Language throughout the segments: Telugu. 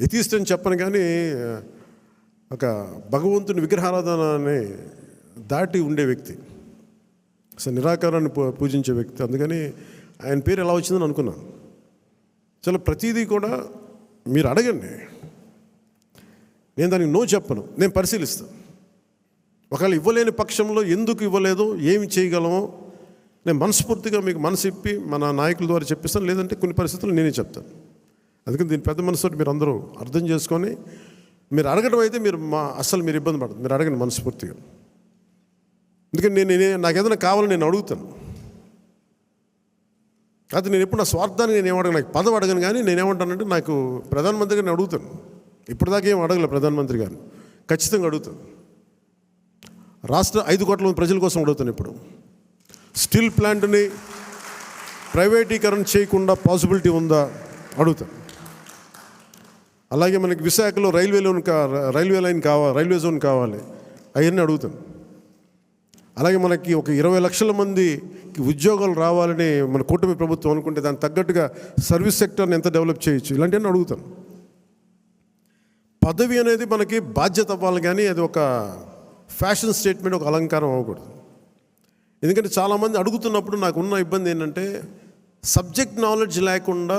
ఎథిస్ట్ అని చెప్పను కానీ ఒక భగవంతుని విగ్రహారాధనని దాటి ఉండే వ్యక్తి. అసలు నిరాకారాన్ని పూ- పూజించే వ్యక్తి. అందుకని ఆయన పేరు ఎలా వచ్చిందని అనుకున్నాను. చాలా ప్రతిదీ కూడా మీరు అడగండి. నేను దానికి నో చెప్పను. నేను పరిశీలిస్తాను ఒకవేళ ఇవ్వలేని పక్షంలో ఎందుకు ఇవ్వలేదో ఏమి చేయగలమో నేను మనస్ఫూర్తిగా మీకు మనసు ఇప్పి మన నాయకుల ద్వారా చెప్పిస్తాను. లేదంటే కొన్ని పరిస్థితులు నేనే చెప్తాను. అందుకని దీని పెద్ద మనసుతో మీరు అందరూ అర్థం చేసుకొని మీరు అడగడం అయితే మీరు మా అస్సలు మీరు ఇబ్బంది పడదు. మీరు అడగండి మనస్ఫూర్తిగా. ఎందుకంటే నేను నాకు ఏదైనా కావాలని నేను అడుగుతాను. కాదు నేను ఎప్పుడు నా స్వార్థాన్ని నేను ఏమడగను? నాకు పదవి అడగను కానీ నేను ఏమంటానంటే నాకు ప్రధానమంత్రి గారిని అడుగుతాను. ఇప్పటిదాకా ఏం అడగలే ప్రధానమంత్రి గారిని ఖచ్చితంగా అడుగుతాను. రాష్ట్ర ఐదు కోట్ల మంది ప్రజల కోసం అడుగుతాను ఇప్పుడు. స్టీల్ ప్లాంట్ని ప్రైవేటీకరణ చేయకుండా పాసిబిలిటీ ఉందా? అడుగుతాను. అలాగే మనకి విశాఖలో రైల్వే లోన్ కా రైల్వే లైన్ కావాలి రైల్వే జోన్ కావాలి. అవన్నీ అడుగుతాను అలాగే మనకి ఒక ఇరవై లక్షల మందికి ఉద్యోగాలు రావాలని మన కూటమి ప్రభుత్వం అనుకుంటే దానికి తగ్గట్టుగా సర్వీస్ సెక్టర్ని ఎంత డెవలప్ చేయొచ్చు? ఇలాంటివన్నీ అడుగుతాను పదవి అనేది మనకి బాధ్యత అవ్వాలి కానీ అది ఒక ఫ్యాషన్ స్టేట్మెంట్ ఒక అలంకారం అవ్వకూడదు. ఎందుకంటే చాలామంది అడుగుతున్నప్పుడు నాకు ఉన్న ఇబ్బంది ఏంటంటే సబ్జెక్ట్ నాలెడ్జ్ లేకుండా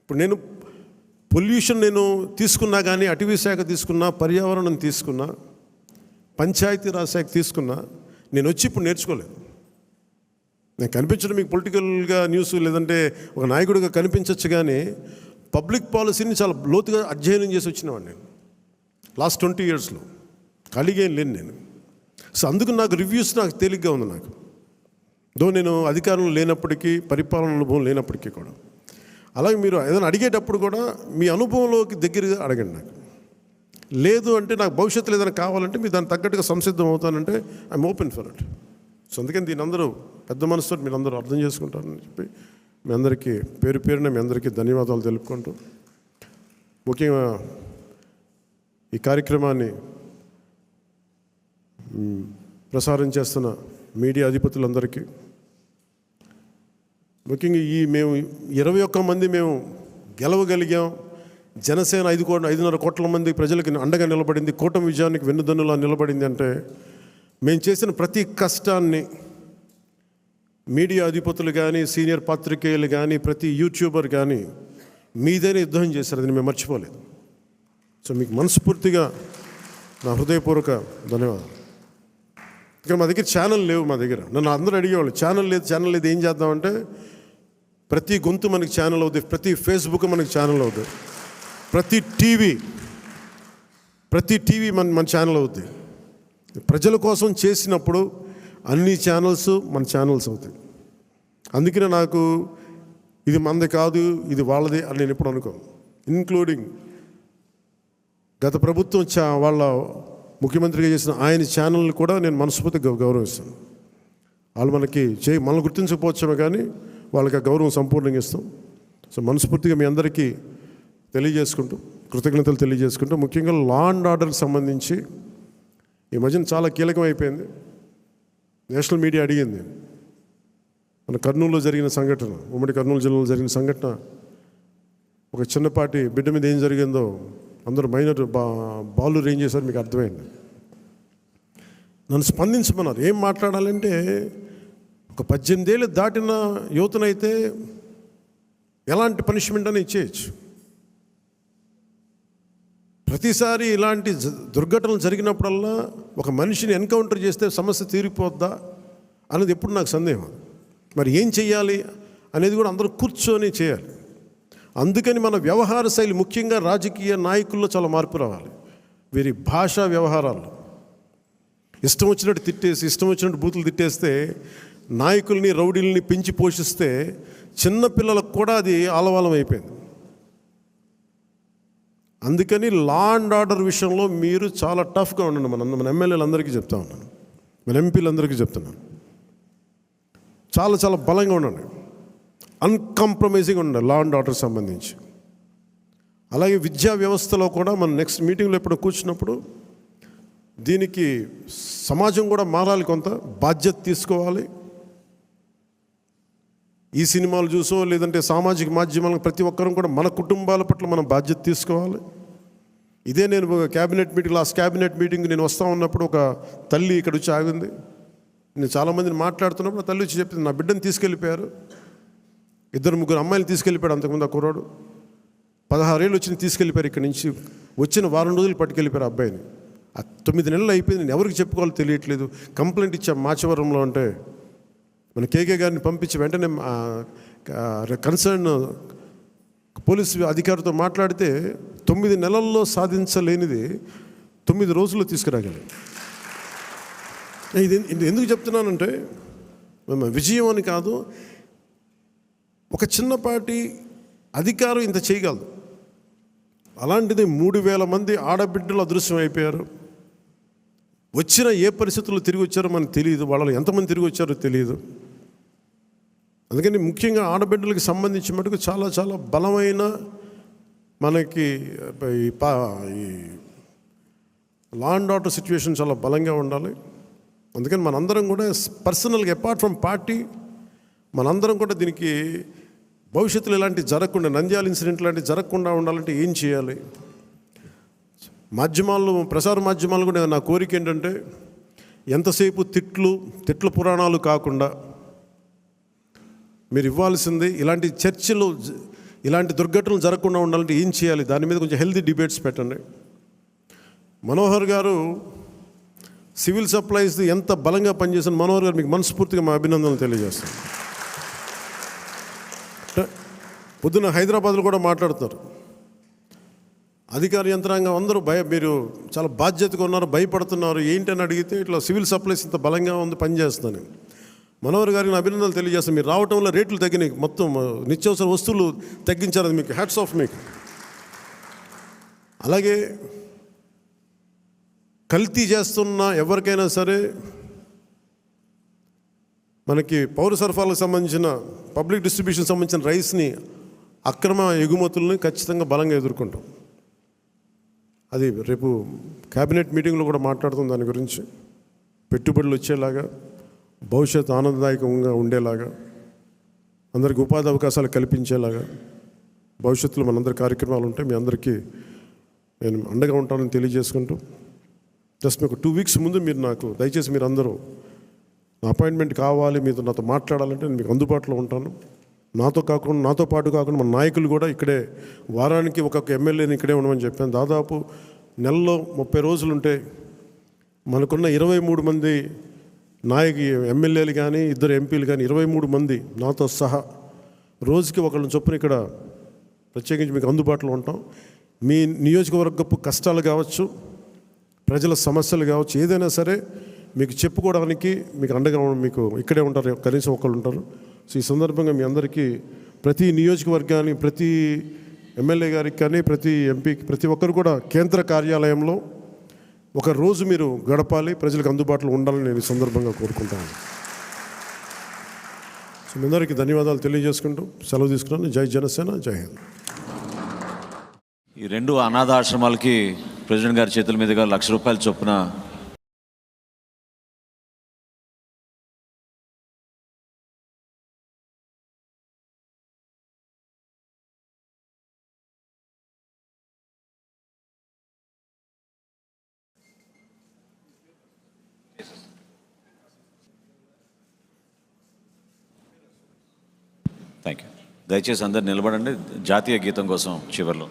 ఇప్పుడు నేను పొల్యూషన్ నేను తీసుకున్నా కానీ అటవీ శాఖ తీసుకున్నా పర్యావరణం తీసుకున్నా పంచాయతీరాజ్ శాఖ తీసుకున్నా నేను వచ్చి ఇప్పుడు నేర్చుకోలేదు. నేను కనిపించడం మీకు పొలిటికల్గా న్యూస్ లేదంటే ఒక నాయకుడిగా కనిపించవచ్చు కానీ పబ్లిక్ పాలసీని చాలా లోతుగా అధ్యయనం చేసి వచ్చినవాడిని నేను. లాస్ట్ ట్వంటీ ఇయర్స్లో. ఖాళీగా ఏం లేను నేను. సో అందుకు నాకు రివ్యూస్ నాకు తేలిగ్గా ఉంది నాకు. దో నేను అధికారంలో లేనప్పటికీ పరిపాలన అనుభవం లేనప్పటికీ కూడా. అలాగే మీరు ఏదైనా అడిగేటప్పుడు కూడా మీ అనుభవంలోకి దగ్గరగా అడగండి నాకు. లేదు అంటే నాకు భవిష్యత్తులో ఏదైనా కావాలంటే మీరు దానికి తగ్గట్టుగా సంసిద్ధం అవుతానంటే I'm open for it so అందుకని దీని అందరూ పెద్ద మనసుతో మీరు అందరూ అర్థం చేసుకుంటారని చెప్పి మీ అందరికీ పేరు పేరున మీ అందరికీ ధన్యవాదాలు తెలుపుకుంటూ ముఖ్యంగా ఈ కార్యక్రమాన్ని ప్రసారం చేస్తున్న మీడియా అధిపతులందరికీ ముఖ్యంగా ఈ మేము ఇరవై ఒక్క మంది మేము గెలవగలిగాం. జనసేన ఐదు కోట్ల ఐదున్నర కోట్ల మంది ప్రజలకు అండగా నిలబడింది. కూటమి విజయానికి వెన్నుదన్నులా నిలబడింది అంటే మేము చేసిన ప్రతి కష్టాన్ని మీడియా అధిపతులు కానీ సీనియర్ పాత్రికేయులు కానీ ప్రతి యూట్యూబర్ కానీ మీదైనా యుద్ధం చేశారు. అది మేము మర్చిపోలేదు. సో మీకు మనస్ఫూర్తిగా నా హృదయపూర్వక ధన్యవాదాలు. ఇక్కడ మా దగ్గర ఛానల్ లేవు మా దగ్గర. నన్ను అందరూ అడిగేవాళ్ళు ఛానల్ లేదు ఛానల్ లేదు ఏం చేద్దామంటే ప్రతి గొంతు మనకి ఛానల్ అవుతుంది ప్రతి ఫేస్బుక్ మనకి ఛానల్ అవుతుంది ప్రతి టీవీ ప్రతి టీవీ మన మన ఛానల్ అవుతుంది ప్రజల కోసం చేసినప్పుడు అన్ని ఛానల్స్ మన ఛానల్స్ అవుతాయి. అందుకనే నాకు ఇది మనది కాదు ఇది వాళ్ళది అని నేను ఎప్పుడు అనుకోను. ఇన్క్లూడింగ్ గత ప్రభుత్వం చా వాళ్ళ ముఖ్యమంత్రిగా చేసిన ఆయన ఛానల్ని కూడా నేను మనస్ఫూర్తిగా గౌరవిస్తాను. వాళ్ళు మనకి చేయి మనల్ని గుర్తించకపోవచ్చామే కానీ వాళ్ళకి ఆ గౌరవం సంపూర్ణంగా ఇస్తాం. సో మనస్ఫూర్తిగా మీ అందరికీ తెలియజేసుకుంటూ కృతజ్ఞతలు తెలియజేసుకుంటూ ముఖ్యంగా లా అండ్ ఆర్డర్కి సంబంధించి ఈ మధ్యన చాలా కీలకం అయిపోయింది. నేషనల్ మీడియా అడిగింది. మన కర్నూలులో జరిగిన సంఘటన ఉమ్మడి కర్నూలు జిల్లాలో జరిగిన సంఘటన ఒక చిన్నపాటి బిడ్డ మీద ఏం జరిగిందో అందరూ మైనర్ బా బాలు ఏం చేశారు మీకు అర్థమైంది. నన్ను స్పందించమన్నారు. ఏం మాట్లాడాలంటే ఒక పద్దెనిమిదేళ్ళు దాటిన యువతనైతే ఎలాంటి పనిష్మెంట్ అని ఇచ్చేయచ్చు. ప్రతిసారి ఇలాంటి దుర్ఘటనలు జరిగినప్పుడల్లా ఒక మనిషిని ఎన్కౌంటర్ చేస్తే సమస్య తీరిపోద్దా అనేది ఎప్పుడు నాకు సందేహం మరి ఏం చెయ్యాలి అనేది కూడా అందరూ కూర్చొని చేయాలి. అందుకని మన వ్యవహార శైలి ముఖ్యంగా రాజకీయ నాయకుల్లో చాలా మార్పు రావాలి. వీరి భాషా వ్యవహారాల్లో. ఇష్టం వచ్చినట్టు తిట్టేసి ఇష్టం వచ్చినట్టు బూతులు తిట్టేస్తే నాయకుల్ని రౌడీల్ని పెంచి పోషిస్తే చిన్నపిల్లలకు కూడా అది ఆలవాలం అయిపోయింది. అందుకని లా అండ్ ఆర్డర్ విషయంలో మీరు చాలా టఫ్గా ఉండండి. మన మన ఎమ్మెల్యేలందరికీ చెప్తా ఉన్నాను. మన ఎంపీలందరికీ చెప్తున్నాను. చాలా చాలా బలంగా ఉండండి. అన్కాంప్రమైజింగ్ ఉండండి లా అండ్ ఆర్డర్ సంబంధించి. అలాగే విద్యా వ్యవస్థలో కూడా మనం నెక్స్ట్ మీటింగ్లో ఎప్పుడు కూర్చున్నప్పుడు దీనికి సమాజం కూడా మారాలి కొంత బాధ్యత తీసుకోవాలి. ఈ సినిమాలు చూసో లేదంటే సామాజిక మాధ్యమాలకు ప్రతి ఒక్కరం కూడా మన కుటుంబాల పట్ల మనం బాధ్యత తీసుకోవాలి. ఇదే నేను cabinet meeting last cabinet meeting నేను వస్తా ఉన్నప్పుడు ఒక తల్లి ఇక్కడ వచ్చి ఆగింది. నేను చాలామందిని మాట్లాడుతున్నప్పుడు తల్లి వచ్చి చెప్పింది నా బిడ్డను తీసుకెళ్ళిపోయారు. ఇద్దరు ముగ్గురు అమ్మాయిలు తీసుకెళ్ళిపోయాడు అంతకుముందు ఆ కుర్రాడు. పదహారేళ్ళు వచ్చి తీసుకెళ్ళిపోయారు ఇక్కడి నుంచి. వచ్చిన వారం రోజులు పట్టుకెళ్ళిపోయారు అబ్బాయిని. ఆ తొమ్మిది నెలలు అయిపోయింది నేను ఎవరికి చెప్పుకోవాలో తెలియట్లేదు. కంప్లైంట్ ఇచ్చాం మాచవరంలో అంటే మన కేకే గారిని పంపించి వెంటనే కన్సర్న్ పోలీసు అధికారితో మాట్లాడితే తొమ్మిది నెలల్లో సాధించలేనిది తొమ్మిది రోజుల్లో తీసుకురాగలి ఇది ఎందుకు చెప్తున్నానంటే విజయం అని కాదు ఒక చిన్నపాటి అధికారం ఇంత చేయగలదు. అలాంటిది మూడు వేల మంది ఆడబిడ్డలు అదృశ్యం అయిపోయారు. వచ్చిన ఏ పరిస్థితుల్లో తిరిగి వచ్చారో మనకు తెలియదు వాళ్ళు ఎంతమంది తిరిగి వచ్చారో తెలియదు. అందుకని ముఖ్యంగా ఆడబిడ్డలకు సంబంధించి మటుకు చాలా చాలా బలమైన మనకి ఈ పా ఈ లా అండ్ ఆర్డర్ సిచ్యువేషన్ చాలా బలంగా ఉండాలి. అందుకని మనందరం కూడా పర్సనల్గా అపార్ట్ ఫ్రమ్ పార్టీ మనందరం కూడా దీనికి భవిష్యత్తులో ఇలాంటి జరగకుండా నంద్యాల ఇన్సిడెంట్ లాంటివి జరగకుండా ఉండాలంటే ఏం చేయాలి? మాధ్యమాలు ప్రసార మాధ్యమాలు కూడా నా కోరిక ఏంటంటే ఎంతసేపు తిట్లు తిట్ల పురాణాలు కాకుండా మీరు ఇవ్వాల్సింది ఇలాంటి చర్చలు ఇలాంటి దుర్ఘటనలు జరగకుండా ఉండాలంటే ఏం చేయాలి? దాని మీద కొంచెం హెల్తీ డిబేట్స్ పెట్టండి. మనోహర్ గారు సివిల్ సప్లైస్ ఎంత బలంగా పనిచేసిన మనోహర్ గారు మీకు మనస్ఫూర్తిగా మా అభినందనలు తెలియజేస్తాను. పొద్దున హైదరాబాద్లో కూడా మాట్లాడుతారు అధికార యంత్రాంగం అందరూ భయ మీరు చాలా బాధ్యతగా ఉన్నారు భయపడుతున్నారు. ఏంటని అడిగితే ఇట్లా సివిల్ సప్లైస్ ఇంత బలంగా ఉంది పనిచేస్తుందని. మనోహర్ గారికి నా అభినందనలు తెలియజేస్తాను. మీరు రావటం వల్ల రేట్లు తగ్గినాయి. మొత్తం నిత్యావసర వస్తువులు తగ్గించారు అది మీకు. హ్యాట్స్ ఆఫ్ మీకు. అలాగే కల్తీ చేస్తున్న ఎవరికైనా సరే మనకి పౌర సరఫరాలకు సంబంధించిన పబ్లిక్ డిస్ట్రిబ్యూషన్ సంబంధించిన రైస్ని అక్రమ ఎగుమతుల్ని ఖచ్చితంగా బలంగా ఎదుర్కొంటాం. అది రేపు క్యాబినెట్ మీటింగ్లో కూడా మాట్లాడుతాం దాని గురించి. పెట్టుబడులు వచ్చేలాగా. భవిష్యత్తు ఆనందదాయకంగా ఉండేలాగా అందరికి ఉపాధి అవకాశాలు కల్పించేలాగా భవిష్యత్తులో మనందరి కార్యక్రమాలు ఉంటాయి మీ అందరికీ నేను అండగా ఉంటానని తెలియజేసుకుంటూ జస్ట్ మీకు టూ వీక్స్ ముందు మీరు నాకు దయచేసి మీరు అందరూ నా అపాయింట్మెంట్ కావాలి మీతో నాతో మాట్లాడాలంటే నేను మీకు అందుబాటులో ఉంటాను. నాతో కాకుండా నాతో పాటు కాకుండా మన నాయకులు కూడా ఇక్కడే వారానికి ఒక్కొక్క ఎమ్మెల్యేని ఇక్కడే ఉండమని చెప్పాను. దాదాపు నెలలో ముప్పై రోజులు ఉంటే మనకున్న ఇరవై మూడు మంది నాయకు ఎమ్మెల్యేలు కానీ ఇద్దరు ఎంపీలు కానీ ఇరవై మూడు మంది నాతో సహా రోజుకి ఒకళ్ళని చొప్పున ఇక్కడ ప్రత్యేకించి మీకు అందుబాటులో ఉంటాం. మీ నియోజకవర్గపు కష్టాలు కావచ్చు ప్రజల సమస్యలు కావచ్చు ఏదైనా సరే మీకు చెప్పుకోవడానికి మీకు అండగా మీకు ఇక్కడే ఉంటారు కనీసం ఒకళ్ళు ఉంటారు. సో ఈ సందర్భంగా మీ అందరికీ ప్రతి నియోజకవర్గానికి ప్రతి ఎమ్మెల్యే గారికి కానీ ప్రతి ఎంపీకి ప్రతి ఒక్కరు కూడా కేంద్ర కార్యాలయంలో ఒక రోజు మీరు గడపాలి ప్రజలకు అందుబాటులో ఉండాలని నేను ఈ సందర్భంగా కోరుకుంటాను సో మీ అందరికీ ధన్యవాదాలు తెలియజేసుకుంటూ సెలవు తీసుకున్నాను. జై జనసేన జై హింద్. ఈ రెండు అనాథ ఆశ్రమాలకి ప్రెసిడెంట్ గారి చేతుల మీదుగా లక్ష రూపాయల చొప్పున థ్యాంక్ యూ దయచేసి అందరు నిలబడండి. జాతీయ గీతం కోసం చివరిలో.